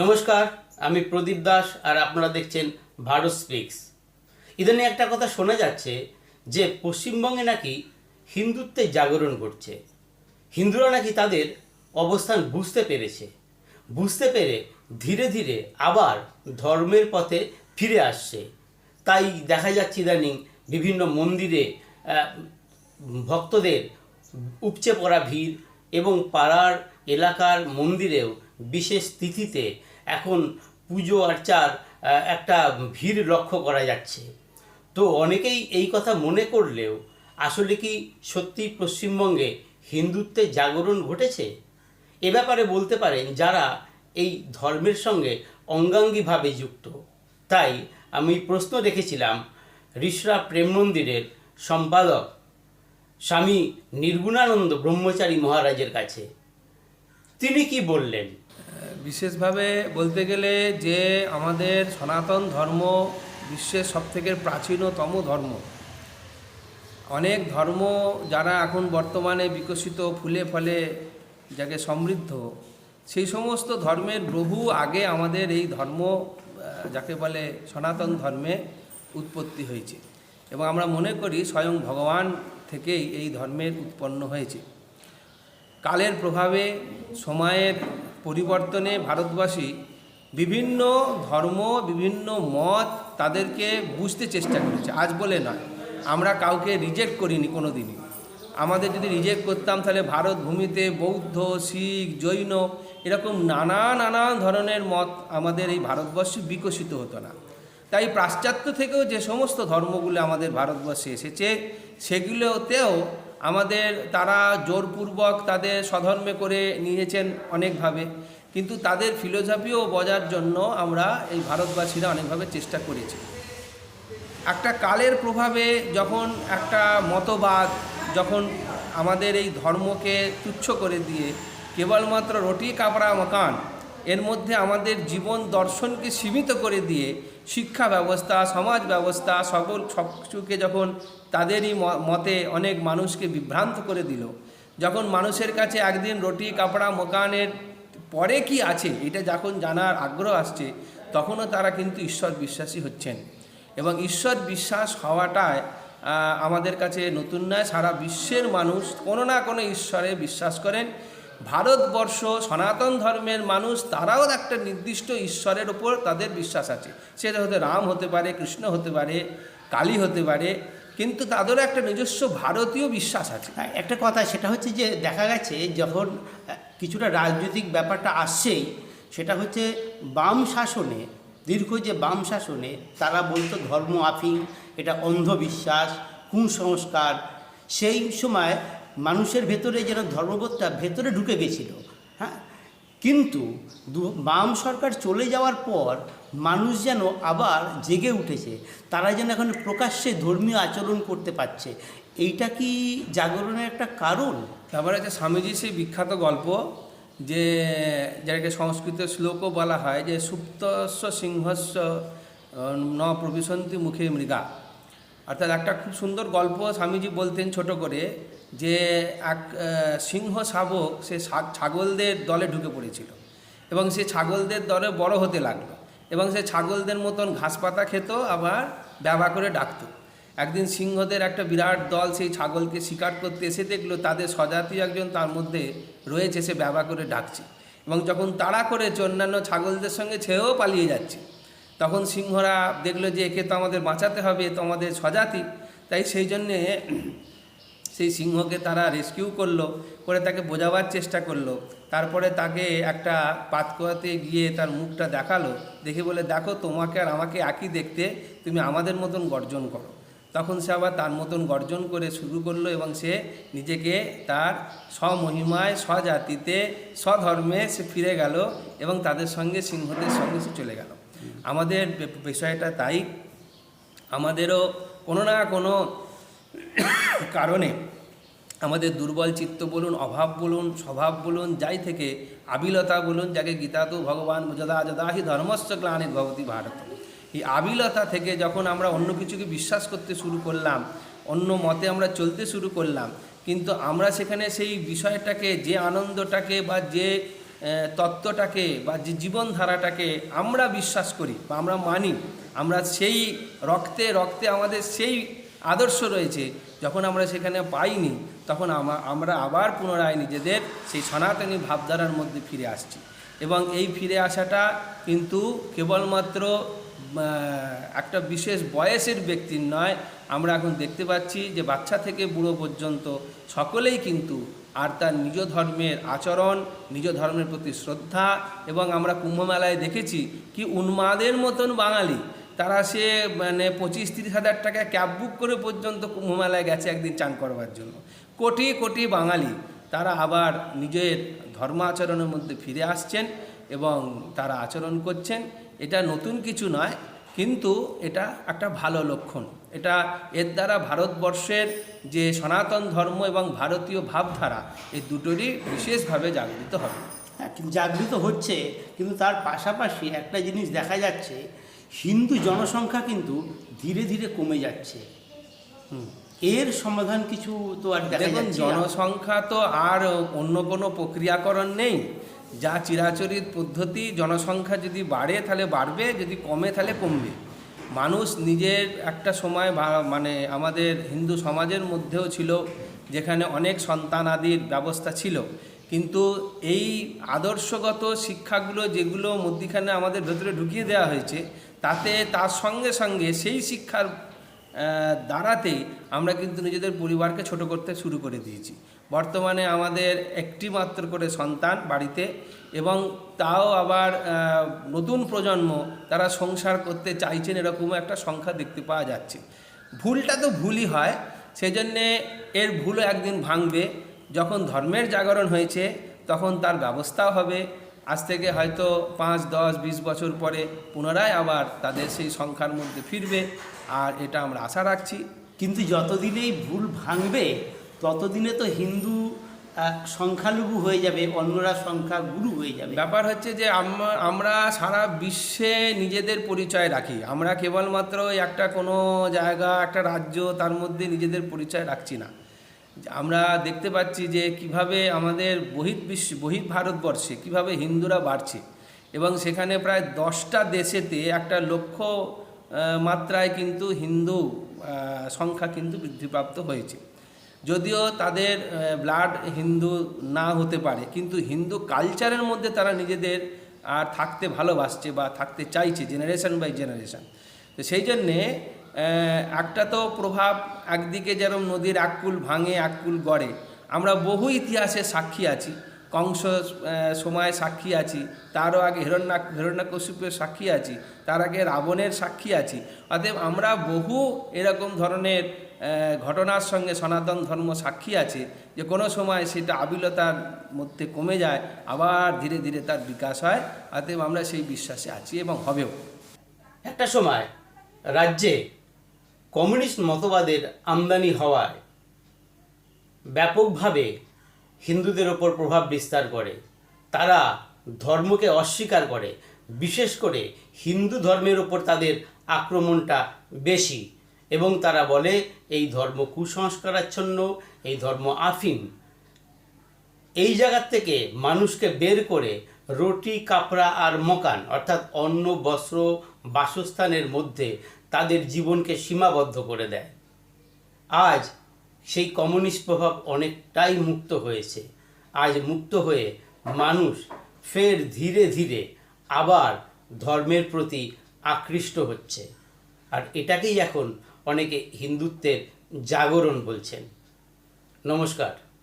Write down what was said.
নমস্কার, আমি প্রদীপ দাস আর আপনারা দেখছেন ভারত স্পিক্স। ইদানিং একটা কথা শোনা যাচ্ছে যে পশ্চিমবঙ্গে নাকি হিন্দুত্বের জাগরণ ঘটছে। হিন্দুরা নাকি তাদের অবস্থান বুঝতে পেরেছে। বুঝতে পেরে ধীরে ধীরে আবার ধর্মের পথে ফিরে আসছে। তাই দেখা যাচ্ছে ইদানিং বিভিন্ন মন্দিরে ভক্তদের উপচে পড়া ভিড় এবং পাড়ার এলাকার মন্দিরেও বিশেষ তিথিতে এখন পুজো আর্চার একটা ভিড় লক্ষ্য করা যাচ্ছে। তো অনেকেই এই কথা মনে করলেও আসলে কি সত্যি পশ্চিমবঙ্গে হিন্দুত্বের জাগরণ ঘটেছে? এ ব্যাপারে বলতে পারেন যারা এই ধর্মের সঙ্গে অঙ্গাঙ্গিভাবে যুক্ত। তাই আমি প্রশ্ন রেখেছিলাম ঋষরা প্রেম মন্দিরের সম্পাদক স্বামী নির্গুণানন্দ ব্রহ্মচারী মহারাজের কাছে। তিনি কি বললেন? বিশেষভাবে বলতে গেলে যে আমাদের সনাতন ধর্ম বিশ্বের সবথেকে প্রাচীনতম ধর্ম। অনেক ধর্ম যারা এখন বর্তমানে বিকশিত ফুলে ফলে যাকে সমৃদ্ধ, সেই সমস্ত ধর্মের বহু আগে আমাদের এই ধর্ম যাকে বলে সনাতন ধর্মে উৎপত্তি হয়েছে। এবং আমরা মনে করি স্বয়ং ভগবান থেকেই এই ধর্মের উৎপন্ন হয়েছে। কালের প্রভাবে, সময়ের পরিবর্তনে ভারতবাসী বিভিন্ন ধর্ম, বিভিন্ন মত তাদেরকে বুঝতে চেষ্টা করেছে। আজ বলে নয়, আমরা কাউকে রিজেক্ট করিনি কোনো দিনই আমাদের যদি রিজেক্ট করতাম, তাহলে ভারত ভূমিতে বৌদ্ধ, শিখ, জৈন এরকম নানা নানা ধরনের মত আমাদের এই ভারতবর্ষে বিকশিত হতো না। তাই পাশ্চাত্য থেকেও যে সমস্ত ধর্মগুলো আমাদের ভারতবর্ষে এসেছে, সেগুলোতেও আমাদের তারা জোরপূর্বক তাদের স্বধর্মে করে নিয়েছেন অনেকভাবে। কিন্তু তাদের ফিলোসফিও বজার জন্য আমরা এই ভারতবাসীরা অনেকভাবে চেষ্টা করেছি। একটা কালের প্রভাবে যখন একটা মতবাদ যখন আমাদের এই ধর্মকে তুচ্ছ করে দিয়ে কেবলমাত্র রুটি কাপড়া মকান এর মধ্যে আমাদের জীবন দর্শনকে সীমিত করে দিয়ে শিক্ষা ব্যবস্থা, সমাজ ব্যবস্থা, সকল, সব কিছুকে যখন তাদেরই মতে অনেক মানুষকে বিভ্রান্ত করে দিল, যখন মানুষের কাছে একদিন রুটি, কাপড়া, মকানের পরে কি আছে এটা যখন জানার আগ্রহ আসছে, তখনও তারা কিন্তু ঈশ্বর বিশ্বাসী হচ্ছেন। এবং ঈশ্বর বিশ্বাস হওয়াটায় আমাদের কাছে নতুন নয়, সারা বিশ্বের মানুষ কোনো না কোনো ঈশ্বরে বিশ্বাস করেন। ভারতবর্ষ সনাতন ধর্মের মানুষ তারাও একটা নির্দিষ্ট ঈশ্বরের ওপর তাদের বিশ্বাস আছে। সেটা হতে রাম হতে পারে কৃষ্ণ হতে পারে কালী হতে পারে কিন্তু তাদেরও একটা নিজস্ব ভারতীয় বিশ্বাস আছে। হ্যাঁ, একটা কথা সেটা হচ্ছে যে দেখা গেছে যখন কিছুটা রাজনৈতিক ব্যাপারটা আসছেই সেটা হচ্ছে বাম শাসনে দীর্ঘ যে বাম শাসনে তারা বলতো ধর্ম আফিং এটা অন্ধবিশ্বাস কুসংস্কার। সেই সময় মানুষের ভেতরে যেন ধর্মবোধটা ভেতরে ঢুকে গেছিল হ্যাঁ? কিন্তু বাম সরকার চলে যাওয়ার পর মানুষ যেন আবার জেগে উঠেছে, তারা যেন এখন প্রকাশ্যে ধর্মীয় আচরণ করতে পারছে, এইটা কি জাগরণের একটা কারণ? তারপরে আছে স্বামীজি সেই বিখ্যাত গল্প যে, যাকে সংস্কৃত শ্লোকও বলা হয় যে সুপ্তস্ব সিংহস্ব ন প্রবিশন্তি মুখে মৃগা। অর্থাৎ একটা খুব সুন্দর গল্প স্বামীজি বলতেন ছোট করে যে এক সিংহ শাবক সে ছাগলদের দলে ঢুকে পড়েছিল এবং সে ছাগলদের দলে বড় হতে লাগল এবং সে ছাগলদের মতন ঘাস পাতা খেত, আবার ব্যবহার করে ডাকতো। একদিন সিংহদের একটা বিরাট দল সেই ছাগলকে শিকার করতে এসে দেখল তাদের স্বজাতীয় একজন তার মধ্যে রয়েছে, সে ব্যবহার করে ডাকছে এবং যখন তাড়া করেছে অন্যান্য ছাগলদের সঙ্গে ছেয়েও পালিয়ে যাচ্ছে, তখন সিংহরা দেখল যে একে তো আমাদের বাঁচাতে হবে তো আমাদের স্বজাতি, তাই সেই জন্যে সেই সিংহকে তারা রেস্কিউ করল, করে তাকে বোঝাবার চেষ্টা করল। তারপরে তাকে একটা পাতকুয়াতে গিয়ে তার মুখটা দেখাল, দেখে বলে, দেখো, তোমাকে আর আমাকে একই দেখতে, তুমি আমাদের মতন গর্জন করো। তখন সে আবার তার মতন গর্জন করে শুরু করল এবং সে নিজেকে তার স্বমহিমায়, স্বজাতিতে, স্বধর্মে সে ফিরে গেল এবং তাদের সঙ্গে, সিংহদের সঙ্গে সে চলে গেল। আমাদের বিষয়টা তাই। আমাদেরও কোনো না কোনো কারণে আমাদের দুর্বল চিত্ত বলুন, অভাব বলুন, স্বভাব বলুন, যাই থেকে আবিলতা বলুন, যাকে গীতা তো ভগবান যদা যদা হি ধর্মস্ব গ্লানি ভগবতী ভারত। এই আবিলতা থেকে যখন আমরা অন্য কিছুকে বিশ্বাস করতে শুরু করলাম, অন্য মতে আমরা চলতে শুরু করলাম, কিন্তু আমরা সেখানে সেই বিষয়টাকে, যে আনন্দটাকে বা যে তত্ত্বটাকে বা যে জীবনধারাটাকে আমরা বিশ্বাস করি বা আমরা মানি, আমরা সেই রক্তে রক্তে আমাদের সেই আদর্শ রয়েছে। যখন আমরা সেখানে পাইনি, তখন আমরা আবার পুনরায় নিজেদের সেই সনাতনী ভাবধারার মধ্যে ফিরে আসছি। এবং এই ফিরে আসাটা কিন্তু কেবলমাত্র একটা বিশেষ বয়সের ব্যক্তির নয়। আমরা এখন দেখতে পাচ্ছি যে বাচ্চা থেকে বুড়ো পর্যন্ত সকলেই কিন্তু আর তার নিজ ধর্মের আচরণ, নিজ ধর্মের প্রতি শ্রদ্ধা এবং আমরা কুম্ভমেলায় দেখেছি কি উন্মাদের মতন বাঙালি। তারা সে মানে পঁচিশ তিরিশ হাজার টাকা ক্যাব বুক করে পর্যন্ত কুম্ভমেলায় গেছে একদিন চান করবার জন্য। কোটি কোটি বাঙালি তারা আবার নিজের ধর্মাচরণের মধ্যে ফিরে আসছেন এবং তারা আচরণ করছেন। এটা নতুন কিছু নয় কিন্তু এটা একটা ভালো লক্ষণ। এটা এর দ্বারা ভারতবর্ষের যে সনাতন ধর্ম এবং ভারতীয় ভাবধারা এই দুটোরই বিশেষভাবে জাগৃত হবে। হ্যাঁ, জাগৃত হচ্ছে কিন্তু তার পাশাপাশি একটা জিনিস দেখা যাচ্ছে হিন্দু জনসংখ্যা কিন্তু ধীরে ধীরে কমে যাচ্ছে। এর সমাধান কিছু তো আর দেখা দেখুন জনসংখ্যা তো আর অন্য কোনো প্রক্রিয়াকরণ নেই। যা চিরাচরিত পদ্ধতি জনসংখ্যা যদি বাড়ে তাহলে বাড়বে যদি কমে তাহলে কমবে। মানুষ নিজের একটা সময় বা- মানে আমাদের হিন্দু সমাজের মধ্যেও ছিল যেখানে অনেক সন্তান আদির ব্যবস্থা ছিল। কিন্তু এই আদর্শগত শিক্ষাগুলো যেগুলো মধ্যিখানে আমাদের ভেতরে ঢুকিয়ে দেওয়া হয়েছে তাতে তার সঙ্গে সঙ্গে সেই শিক্ষার দ্বারাতেই আমরা কিন্তু নিজেদের পরিবারকে ছোট করতে শুরু করে দিয়েছি। বর্তমানে আমাদের একটি মাত্র করে সন্তান বাড়িতে এবং তাও আবার নতুন প্রজন্ম তারা সংসার করতে চাইছেন এরকম একটা সংখ্যা দেখতে পাওয়া যাচ্ছে। ভুলটা তো ভুলই হয়, সেজন্যে এর ভুলও একদিন ভাঙবে। যখন ধর্মের জাগরণ হয়েছে, তখন তার ব্যবস্থাও হবে। আজ থেকে হয়তো পাঁচ, দশ, বিশ বছর পরে পুনরায় আবার তাদের সেই সংখ্যার মধ্যে ফিরবে আর এটা আমরা আশা রাখছি। কিন্তু যতদিনেই ভুল ভাঙবে, ততদিনে তো হিন্দু সংখ্যালঘু হয়ে যাবে, অন্যরা সংখ্যা গুরু হয়ে যাবে। ব্যাপার হচ্ছে যে আম- আমরা সারা বিশ্বে নিজেদের পরিচয় রাখি। আমরা কেবলমাত্র একটা কোনো জায়গা, একটা রাজ্য, তার মধ্যে নিজেদের পরিচয় রাখছি না। আমরা দেখতে পাচ্ছি যে কীভাবে আমাদের বহির বিশ্ব, বহির ভারতবর্ষে কীভাবে হিন্দুরা বাড়ছে এবং সেখানে প্রায় দশটা দেশেতে একটা লক্ষ্য মাত্রায় কিন্তু হিন্দু সংখ্যা কিন্তু বৃদ্ধিপ্রাপ্ত হয়েছে। যদিও তাদের ব্লাড হিন্দু না হতে পারে, কিন্তু হিন্দু কালচারের মধ্যে তারা নিজেদের আর থাকতে ভালোবাসছে বা থাকতে চাইছে, জেনারেশন বাই জেনারেশন। তো সেই জন্যে একটা তো প্রভাব একদিকে যেরকম নদীর এককুল ভাঙে এককুল গড়ে। আমরা বহু ইতিহাসে সাক্ষী আছি, কংস সময় সাক্ষী আছি, তারও আগে হিরণ্যা হিরণ্যকশিপের সাক্ষী আছি, তার আগে রাবণের সাক্ষী আছি। অতএব আমরা বহু এরকম ধরনের ঘটনার সঙ্গে সনাতন ধর্ম সাক্ষী আছে, যে কোনো সময় সেটা আবিলতার মধ্যে কমে যায়, আবার ধীরে ধীরে তার বিকাশ হয়। অতএব আমরা সেই বিশ্বাসে আছি এবং হবেও। একটা সময় রাজ্যে কমিউনিস্ট মতবাদের আমদানি হওয়ায় ব্যাপকভাবে হিন্দুদের ওপর প্রভাব বিস্তার করে। তারা ধর্মকে অস্বীকার করে। বিশেষ করে হিন্দু ধর্মের ওপর তাদের আক্রমণটা বেশি এবং তারা বলে, এই ধর্ম কুসংস্কারাচ্ছন্ন, এই ধর্ম আফিম। এই জায়গার থেকে মানুষকে বের করে রুটি, কাপড়া আর মকান, অর্থাৎ অন্ন, বস্ত্র, বাসস্থানের মধ্যে তাদের জীবনকে সীমাবদ্ধ করে দেয়। আজ সেই কমিউনিস্ট প্রভাব অনেকটাই মুক্ত হয়েছে। আজ মুক্ত হয়ে মানুষ ফের ধীরে ধীরে আবার ধর্মের প্রতি আকৃষ্ট হচ্ছে। আর এটাকেই এখন অনেকে হিন্দুত্বের জাগরণ বলছেন। নমস্কার।